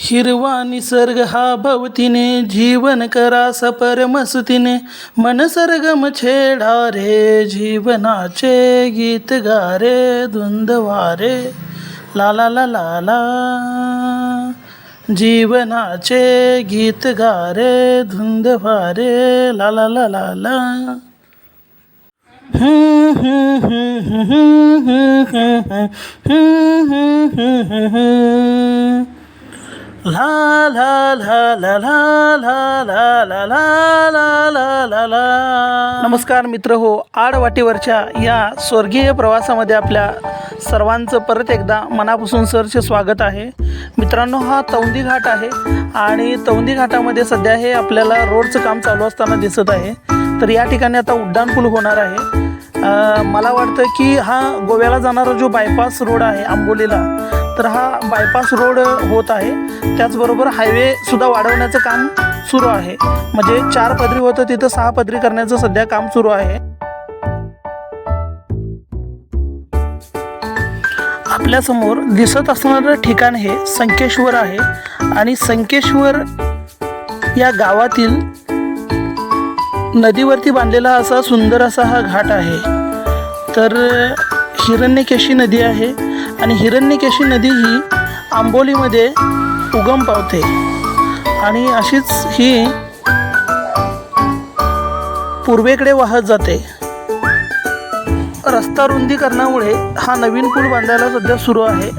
हिरवा निसर्ग हा भवतीने जीवन करा सपरमसुतीने मन मनसर्गम छेडा रे जीवनाचे गीत गारे धुंदवारे धुंद वारे ला ला ला ला ला. जीवनाचे गीत गारे धुंद वारे ला ला ला ला ला. हम्म, नमस्कार मित्र हो आडवाटीवरच्या या स्वर्गीय प्रवासामध्ये आपल्या सर्वांचं परत एकदा मनापासून सरचे स्वागत आहे मित्रांनो हा तौंदी घाट आहे आणि तौंदी घाटामध्ये सध्या हे आपल्याला रोडचं काम चालू असताना दिसत आहे तर या ठिकाणी आता उड्डाणपूल होणार आहे मला वाटतं की हा गोव्याला जाणारा जो बायपास रोड आहे आंबोलीला तर हा बायपास रोड होत आहे. त्याचबरोबर हायवेसुद्धा वाढवण्याचं काम सुरू आहे. म्हणजे चार पदरी होतं तिथं सहा पदरी करण्याचं सध्या काम सुरू आहे. आपल्यासमोर दिसत असणारं ठिकाण हे संकेश्वर आहे. आणि संकेश्वर या गावातील नदीवरती बांधलेला असा सुंदर असा हा घाट आहे. तर हिरण्यकेशी नदी आहे. आणि हिरण्यकेशी नदी ही आंबोलीमध्ये उगम पावते. आणि अशीच ही पूर्वेकडे वाहत जाते. रस्ता रुंदीकरणामुळे हा नवीन पूल बांधायला सध्या सुरू आहे.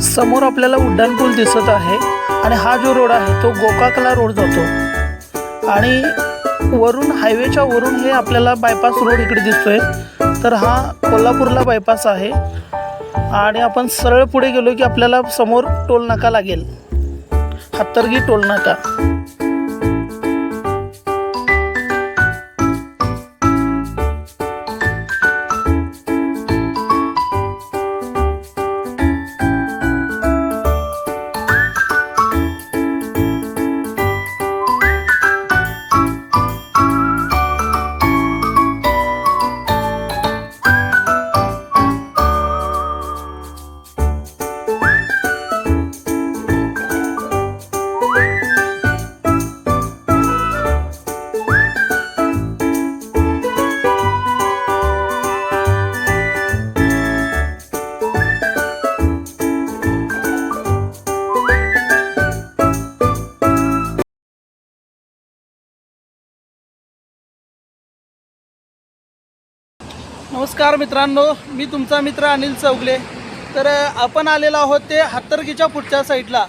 समोर आपल्याला उड्डाण पूल दिसत आहे आणि हा जो रोड आहे तो गोकाकला रोड जातो. आणि वरून हायवेच्या वरून हे आपल्याला बायपास रोड इकडे दिसतोय. तर हा कोल्हापूरला बायपास आहे. आणि आपण सरळ पुढे गेलो की आपल्याला समोर टोल नाका लागेल. हत्तरगी टोल नाका. नमस्कार मित्रांनो मी तुमचा मित्र अनिल चौगले. तर आपण आलेलो आहोत ते हत्तरगीच्या पुढच्या साईडला.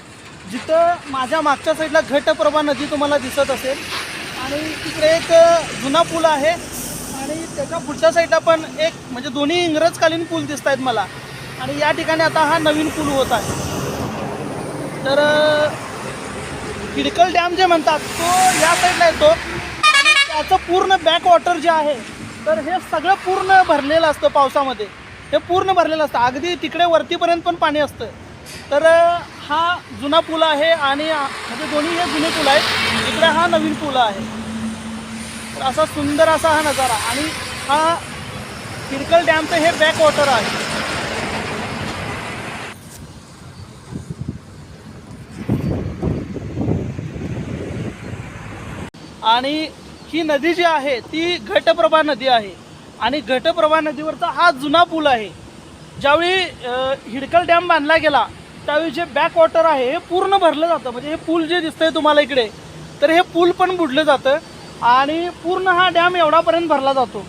जिथं माझ्या मागच्या साईडला घटप्रभा नदी तुम्हाला दिसत असेल. आणि तिकडे एक जुना पूल आहे. आणि त्याच्या पुढच्या साईडला पण एक म्हणजे दोन्ही इंग्रजकालीन पूल दिसत आहेत मला. आणि या ठिकाणी आता हा नवीन पूल होत आहे. तर अ, डॅम जे म्हणतात तो या साईडला येतो. आणि त्याचं पूर्ण बॅक वॉटर जे आहे तर हे सगळं पूर्ण भरलेलं असतं पावसामध्ये. हे पूर्ण भरलेलं असतं. अगदी तिकडे वरतीपर्यंत पण पाणी असतं. तर हा जुना पूल आहे आणि म्हणजे दोन्ही हे जुने पूल आहेत. इकडे हा नवीन पूल आहे. तर असा सुंदर असा हा नजारा. आणि हा किरकल डॅमचं हे बॅक वॉटर आहे. आणि ही नदी जी आहे ती घटप्रभा नदी आहे. आणि घटप्रभा नदीवरचा हा जुना पूल आहे. ज्यावेळी हिडकल डॅम बांधला गेला त्यावेळी जे बॅक वॉटर आहे हे पूर्ण भरलं जातं. म्हणजे हे पूल जे दिसतंय तुम्हाला इकडे तर हे पूल पण बुडलं जातं. आणि पूर्ण हा डॅम एवढापर्यंत भरला जातो.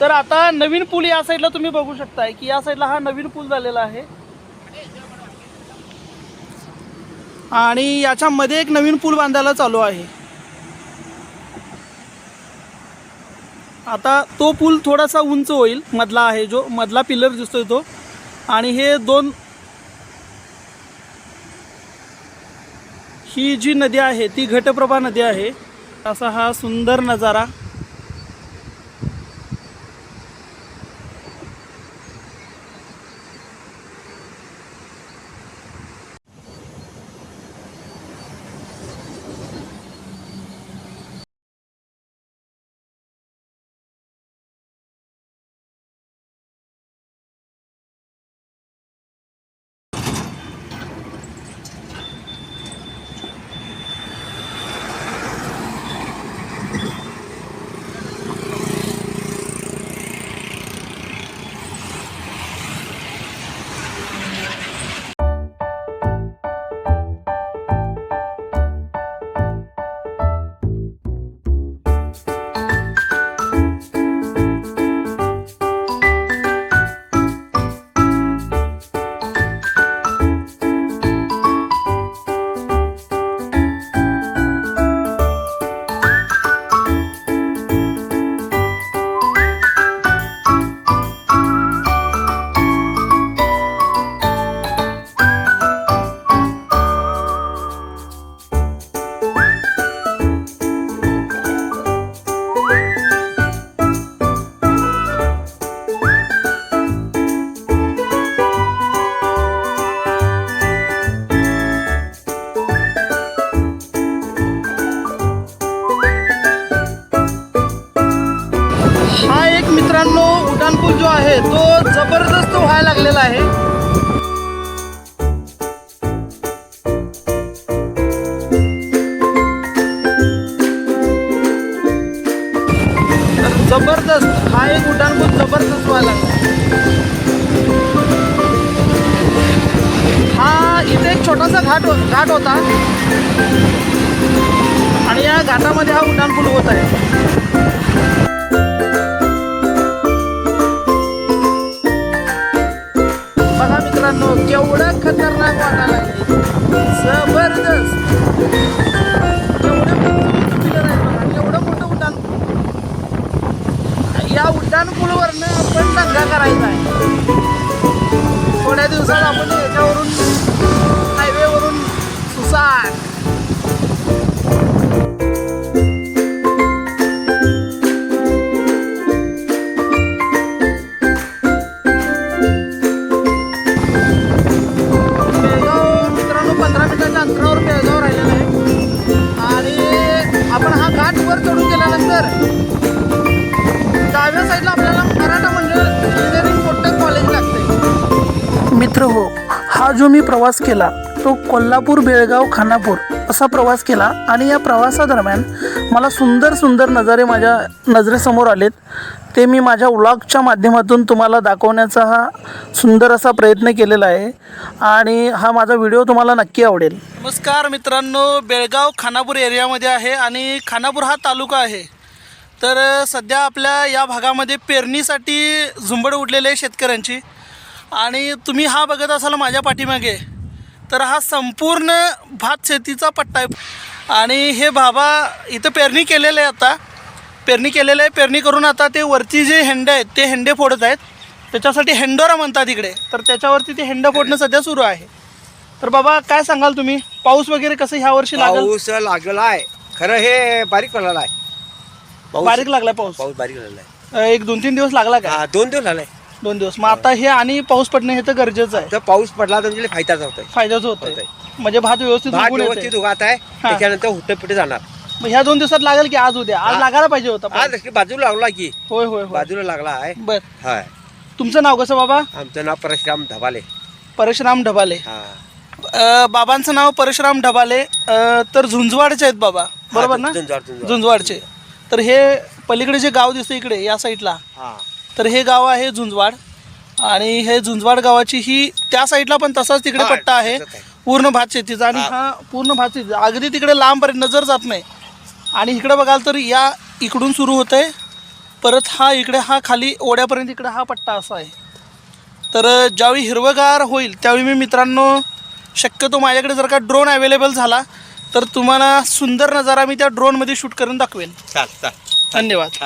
तर आता नवीन पूल या साईडला तुम्ही बघू शकताय की या साईडला हा नवीन पूल झालेला आहे. आणि याच्यामध्ये एक नवीन पूल बांधायला चालू आहे. आता तो पूल थोडासा उंच होईल मधला आहे जो मधला पिलर दिसतोय तो. आणि हे दोन ही जी नदी आहे ती घटप्रभा नदी आहे. असा हा सुंदर नजारा आणि भूटान खूप जबरदस्त व्हायला हा इथे एक छोटासा घाट हो- घाट होता. आणि या घाटामध्ये हा उड्डाण पूल होत आहे. बघा मित्रांनो केवढं खतरनाक वाटायला लागली पूलवरनं आपण धंदा करायचा आहे. थोड्या दिवसात आपण याच्यावरून हायवेवरून सुसाट मित्र हो. हा जो मी प्रवास केला तो कोल्हापूर बेळगाव खानापूर असा प्रवास केला आणि या प्रवासादरम्यान मला सुंदर सुंदर नजारे माझ्या नजरेसमोर आलेत. ते मी माझ्या व्लॉगच्या माध्यमातून तुम्हाला दाखवण्याचा हा सुंदर असा प्रयत्न केलेला आहे आणि हा माझा व्हिडिओ तुम्हाला नक्की आवडेल. नमस्कार मित्रांनो बेळगाव खानापूर एरियामध्ये आहे आणि खानापूर हा तालुका आहे. तर सध्या आपल्या या भागामध्ये पेरणीसाठी झुंबड उडलेले आहे शेतकऱ्यांची. आणि तुम्ही हा बघत असाल माझ्या पाठीमागे तर हा संपूर्ण भात शेतीचा पट्टा आहे. आणि हे बाबा इथं पेरणी केलेलं आहे आता. पेरणी केलेलं आहे. पेरणी करून आता ते वरती जे हेंडे आहेत ते हेंडे फोडत आहेत. त्याच्यासाठी हेंडोरा म्हणतात इकडे. तर त्याच्यावरती ते हेंडं फोडणं सध्या सुरू आहे. तर बाबा काय सांगाल तुम्ही? पाऊस वगैरे कसं ह्या वर्षी लागेल? पाऊस लागला आहे खरं हे बारीक पडलेला आहे पाऊस बारीक लागलाय पाऊस? पाऊस बारीक झालेला आहे अ, एक दोन तीन दिवस लागला का दोन दिवस झालाय दोन दिवस. मग आता हे आणि पाऊस पडणं हे तर गरजेचं आहे. तर पाऊस पडला तर म्हणजे फायदाच होतोय. फायद्याचं होतंय. होतंय. म्हणजे भात व्यवस्थित भात व्यवस्थित. उगात आहे. त्याच्यानंतर हुट्ट पिठे जाणार. मग ह्या दोन दिवसात लागेल की आज उद्या? आज. लागायला पाहिजे होता आज बाजूला लागला की. होय होय होय. बाजूला लागला आहे. बर. हाय. तुमचं नाव कसं बाबा? आमचं नाव परशुराम धबाले परशुराम ढबाले. हा. अ, बाबांचं नाव परशुराम ढबाले. अ, तर झुंजवाडचे आहेत बाबा. बरोबर ना? झुंजवाड, झुंजवाड. झुंजवाडचे. तर हे पलीकडे जे गाव दिसतं इकडे या साईडला. हा. तर हे गाव आहे झुंजवाड. आणि हे झुंजवाड गावाची ही त्या साईडला पण तसाच तिकडे हा, पट्टा आहे. पूर्ण भात शेतीचा आणि हा. पूर्ण भात शेतीचा अगदी तिकडे लांबपर्यंत नजर जात नाही. आणि इकडे बघाल तर या इकडून सुरू होतंय. परत हा इकडे हा खाली ओढ्यापर्यंत इकडे हा पट्टा असा आहे. तर ज्यावेळी हिरवगार होईल त्यावेळी मी मित्रांनो शक्यतो माझ्याकडे जर का ड्रोन अवेलेबल झाला तर तुम्हाला सुंदर नजारा मी त्या ड्रोनमध्ये शूट करून दाखवेन. चाल चाल. धन्यवाद.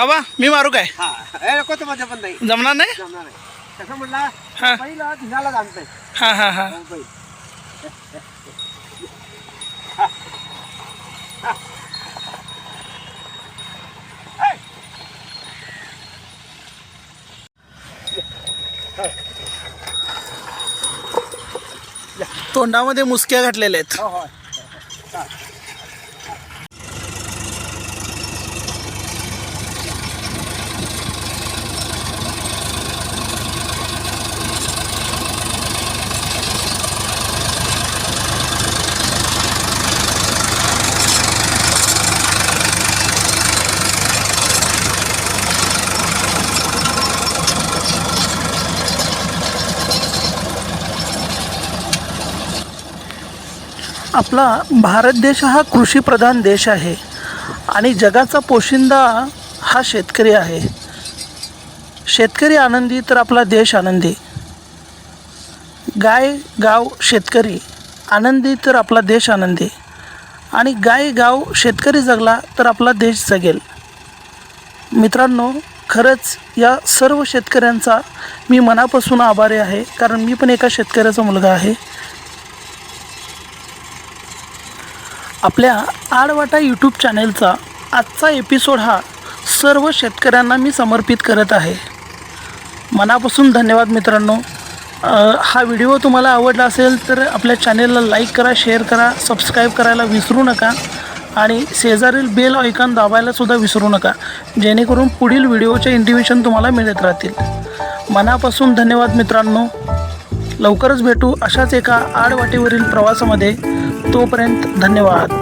बाबा मी मारू काय? हा. तर मध्ये पण नाही. जमणार नाही? जमणार नाही. कसं म्हणला हा. पहिला धिनाला जाणतंय हां हां हां. बैल. तोंडामध्ये मुसक्या घातलेल्या आहेत. हो. हो. आपला भारत देश हा कृषीप्रधान देश आहे. आणि जगाचा पोशिंदा हा शेतकरी आहे. शेतकरी आनंदी तर आपला देश आनंदी. गाय गाव शेतकरी आनंदी तर आपला देश आनंदी. आणि गाय गाव शेतकरी जगला तर आपला देश जगेल. मित्रांनो खरंच या सर्व शेतकऱ्यांचा मी मनापासून आभारी आहे. कारण मी पण एका शेतकऱ्याचा मुलगा आहे. आपल्या आडवाटा यूट्यूब चॅनेलचा आजचा एपिसोड हा सर्व शेतकऱ्यांना मी समर्पित करत आहे. मनापासून धन्यवाद मित्रांनो. हा व्हिडिओ तुम्हाला आवडला असेल तर आपल्या चॅनेलला लाईक करा शेअर करा सबस्क्राईब करायला विसरू नका आणि शेजारील बेल ऐकॉन दाबायलासुद्धा विसरू नका. जेणेकरून पुढील व्हिडिओचे इंटिमेशन तुम्हाला मिळत राहतील. मनापासून धन्यवाद मित्रांनो. लवकरच भेटू अशाच एका आडवाटेवरील प्रवासामध्ये. तोपर्यंत धन्यवाद.